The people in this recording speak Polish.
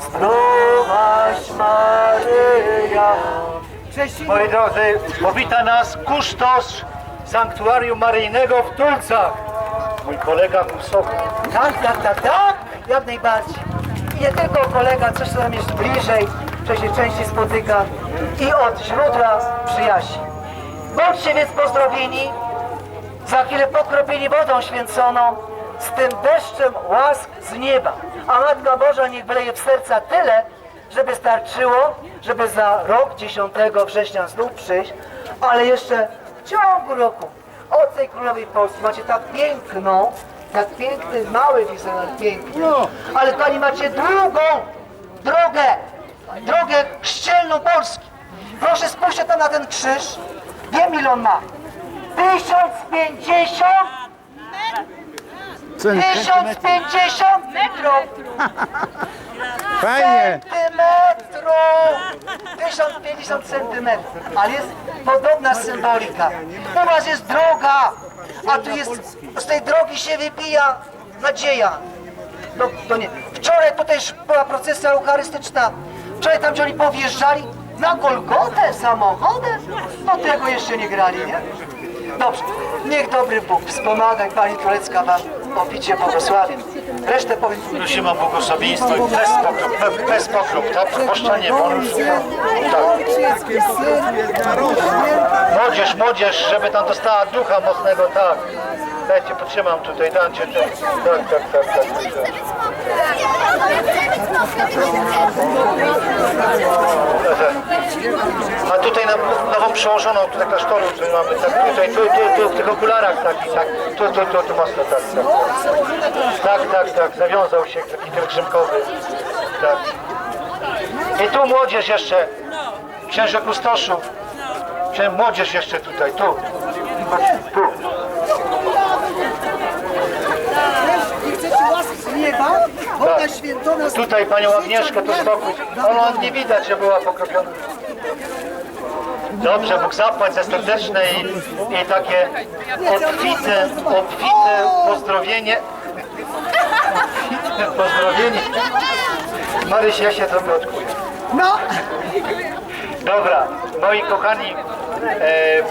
Zdrowaś Maryja. Cześć, moi drodzy, powita nas kusztosz Sanktuarium Maryjnego w Tulcach. Mój kolega Kusowy. Tak, tak, tak, tak, jak najbardziej. Nie tylko kolega, coś tam jest bliżej, co się częściej spotyka i od źródła przyjaźni. Bądźcie więc pozdrowieni, za chwilę pokropieni wodą święconą z tym deszczem łask z nieba. A Matka Boża niech wyleje w serca tyle, żeby starczyło, żeby za rok 10 września znów przyjść, ale jeszcze w ciągu roku od tej Królowej Polski macie tak piękną, tak piękny, mały wizerunek piękny, ale Pani macie długą drogę, drogę szczelną Polski. Proszę spójrzcie tam na ten krzyż, wiem ile on ma. 1050 1050 metrów. Fajnie. centymetrów 1050 centymetrów Ale jest podobna symbolika U was jest droga A tu jest, z tej drogi się wypija nadzieja no, to nie. Wczoraj tutaj była procesja eucharystyczna Wczoraj tam gdzie oni powjeżdżali na Golgotę samochodem No tego jeszcze nie grali, nie? Dobrze, niech dobry Bóg wspomaga i Pani Turecka Wam opicie błogosławie. Resztę Prosimy o błogosławieństwo i bez pokrop, be- bez pokrop, to proboszczanie, bo on już... Tak. Młodzież, młodzież, żeby tam dostała ducha mocnego, tak. Dajcie, potrzymam tutaj, dajcie, tak, tak, tak, tak, tak, tak. A tutaj na, nową przełożoną tutaj klasztoru, tutaj mamy, tak, tutaj, tu, tu, tu, w tych okularach taki, tak, tu, tu, tu, tu mocno, tak, tak. Tak, tak, tak, zawiązał się taki pielgrzymkowy, tak. I tu młodzież jeszcze, księże kustoszów, młodzież jeszcze tutaj, tu, tu. nieba, woda święcona z Tutaj panią Agnieszkę, tu boku. Ona nie widać, że była pokropiona. Dobrze, Bóg zapłać za serdeczne i, i takie obfite, obfite pozdrowienie. Obfite pozdrowienie. Maryś, ja się trochę odkuję. No! Dobra, moi kochani, e,